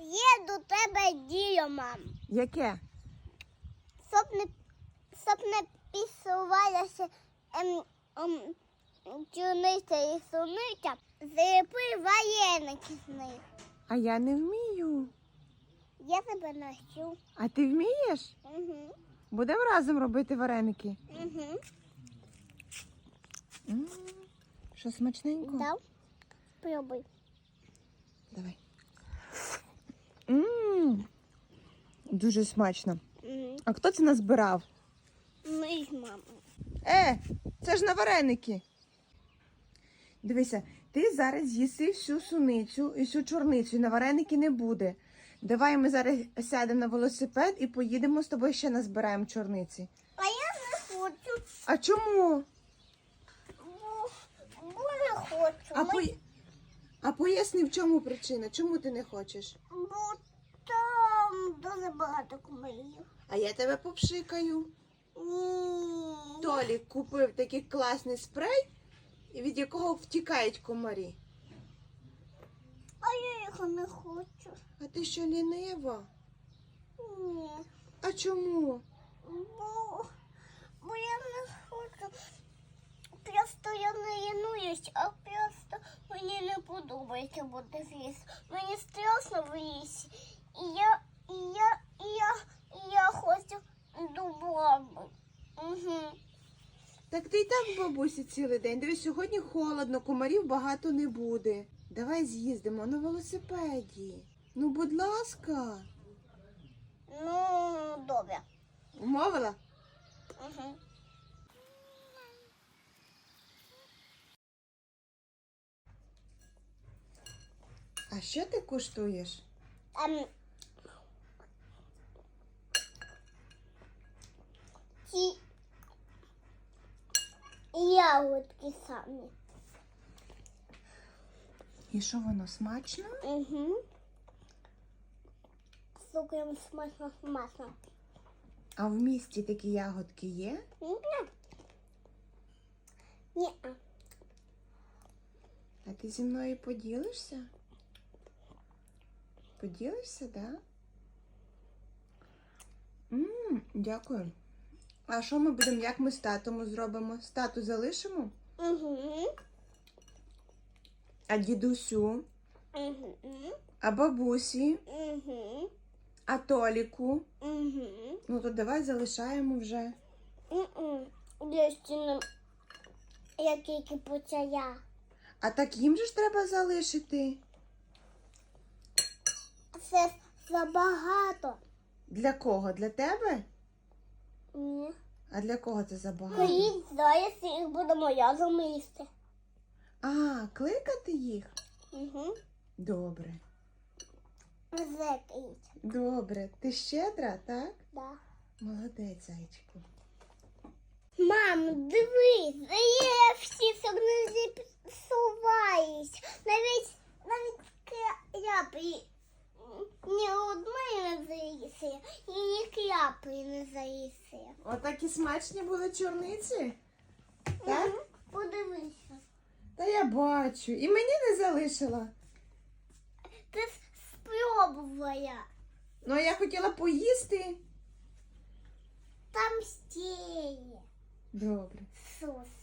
Є до тебе діло, мам. Яке? Щоб не, щоб не пісувалася ем, ем, чуниця і суниця, заліпи вареники з них. А я не вмію. Я тебе навчу. А ти вмієш? Угу. Будемо разом робити вареники. Угу. М, Що смачненько? Дав? Спробуй. Давай. М, Дуже смачно. А хто це назбирав? Ми з мамою. Е, це ж на вареники. Дивися, ти зараз з'їси всю суницю і всю чорницю, і на вареники не буде. Давай ми зараз сядемо на велосипед і поїдемо з тобою ще назбираємо чорниці. А я не хочу, А чому? бо, бо не хочу. А, Ми- по... а поясни, в чому причина? Чому ти не хочеш? Бо там дуже багато комарів. А я тебе попшикаю. Ні. Толік купив такий класний спрей, від якого втікають комарі. А я його не хочу. А ти що лінива? Ні. А чому? Бо, бо я не хочу. Просто я не лінуюсь, а просто мені не подобається бути в ліс. Мені страшно в лісі. І я, я, я, я хочу до баби. Угу. Так ти й так в бабусі цілий день. Дивись, сьогодні холодно, комарів багато не буде. Давай з'їздимо на велосипеді. Ну, будь ласка, Ну, добре. умовила? Угу. А що ти куштуєш? Ем, ці ягодки самі. І що воно смачно? Угу. Слухаємо смачно смачно. А в місті такі ягодки є? Ні. Ні. А ти зі мною поділишся? Поділишся, так? Да? Мм, дякую. А що ми будемо, як ми з татом зробимо? З тату залишимо? Угу. А дідусю, Угу. а бабусі, Угу. а Толіку. Угу. Ну то давай залишаємо вже. Угу. Я тільки почала. А так їм же ж треба залишити. Це забагато. Для кого? Для тебе? Ні. А для кого це забагато? Коїть зараз їх будемо разом їсти. А, кликати їх? Угу. Добре. Зекають. Добре. Ти щедра, так? Да. Молодець, зайчику. Мам, дивись, я всі сигнали і ні не. Отакі смачні були чорниці? Так? Подивися. Та я бачу. І мені не залишила. Ти спробувала. Ну, а я хотіла поїсти. Там стіє. Добре. сос.